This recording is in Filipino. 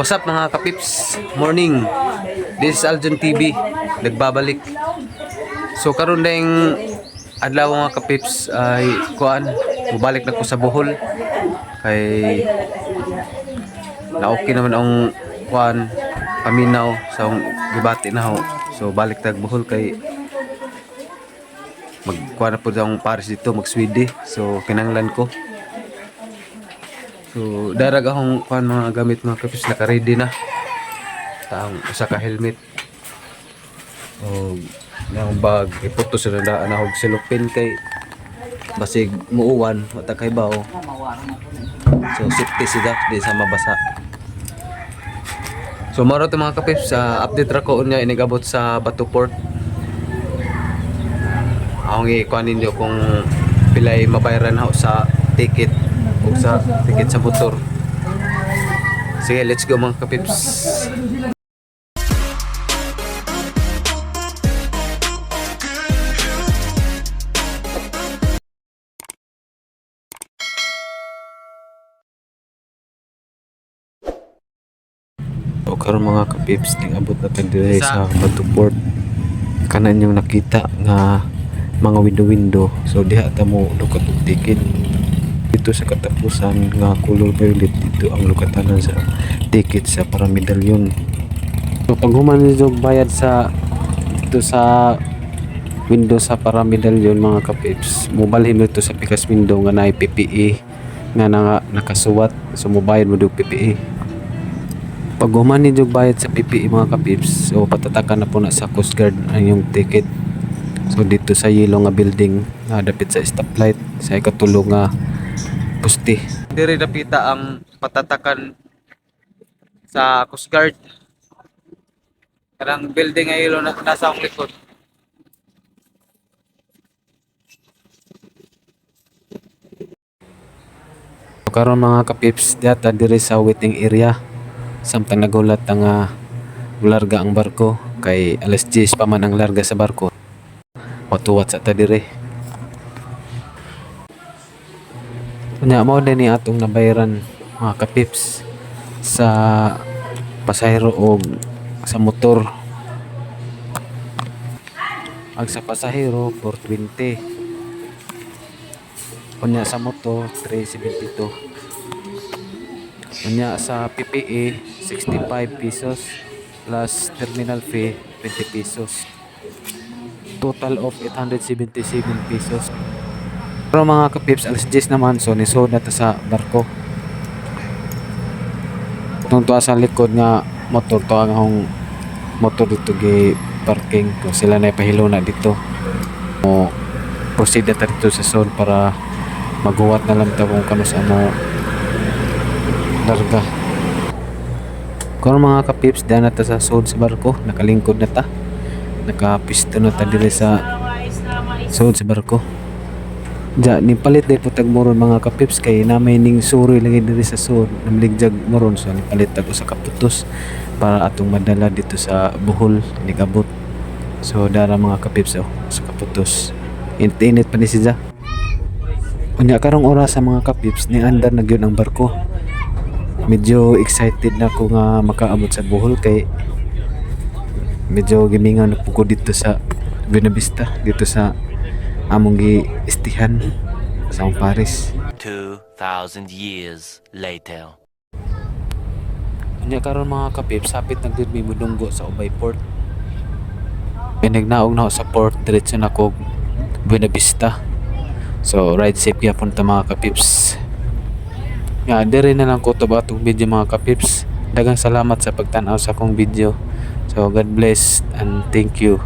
What's up mga kapips? Morning. This is Aljon TV. Nagbabalik. So karon yung adlaw mga kapips ay kuan, mubalik na ko sa Bohol. Kay na okay naman ang kuan paminaw sa akong gibati na ho. So balik tag Bohol kay magkuha na po akong Paris dito, mag-Swede. So kinanglan ko. So, darag akong kuhan mga gamit mga kapis naka-ready na. Taong usa ka helmet. O na bag iputo sa na na og silupin kay basig muuwan wata kay bao. So safety sila di sa mabasa. So maro to mga kapis sa update ra ko unya inigabot sa Batu Port. Akong ikuan ninyo kung pilay mabayaran ako sa ticket o sa ticket sa motor. Sige, let's go mga kapips. O karon mga kapips, ning abot na tayo dire sa Batu Port. Kanan yung nakita nga mga window-window. So diha ta mo lukat og ticket. Dito sa katapusan nga color violet dito ang lukatanan sa ticket sa para medalyon. So pag human bayad sa dito sa window sa para medalyon mga kapips, mobalhin mo ito sa pikas window nga naay PPE nga na, nakasuwat. So mobayad mo dog PPE pag human bayad sa PPE mga kapips so patatakan na po na sa Coast Guard ang yung ticket so dito sa yellow nga building na dapit sa stoplight sa ikatulo nga pusti. Diri dapita ang patatakan sa Coast Guard. Karang building yellow na nasa ang likod. Karon mga kapips data diri sa waiting area. Samtang nagulat ang uh, larga ang barko kay alas 10 pa man ang larga sa barko. Watuwat sa ta dire Mo din ni atong nabayaran mga kapips sa pasahero o sa motor ang sa pasahero 420 Unya sa motor 372 Unya sa PPE 65 pesos plus terminal fee 20 pesos. Total of 877 pesos. Pero mga kapips, alas 10 naman so nisod na ta sa barko. Itong tuwa sa likod nga motor to ang akong motor dito gi parking kung sila na ipahilo na dito. O proceed na dito sa zone para maghuwat na lang ta kung kano sa larga. Kung mga kapips, dyan na ta sa sud sa barko, nakalingkod na ta. Nakapisto na ta dire sa sud sa barko. Ja, ni palit day po tagmoron mga kapips kay namay ning suri lagi dire sa sud, namligjag moron so ni palit tag sa kaputos para atong madala dito sa Bohol ni Kabot. So dara mga kapips oh, sa kaputos. Init-init pa ni siya. Unya karong oras sa mga kapips ni andar na ang barko medyo excited na ako nga makaabot sa Bohol kay medyo gimingaw na po ko dito sa Buenavista dito sa among gi istihan sa akong Paris 2,000 years later. Unya karon mga kapip sapit na gud mi mudunggo sa Ubay Port. Pinagnaog na sa port diretso na ko Buenavista So ride safe gyapon ta mga kapips. Nga dire na lang ko to ba itong video mga kapips. Dagang salamat sa pagtanaw sa akong video. So God bless and thank you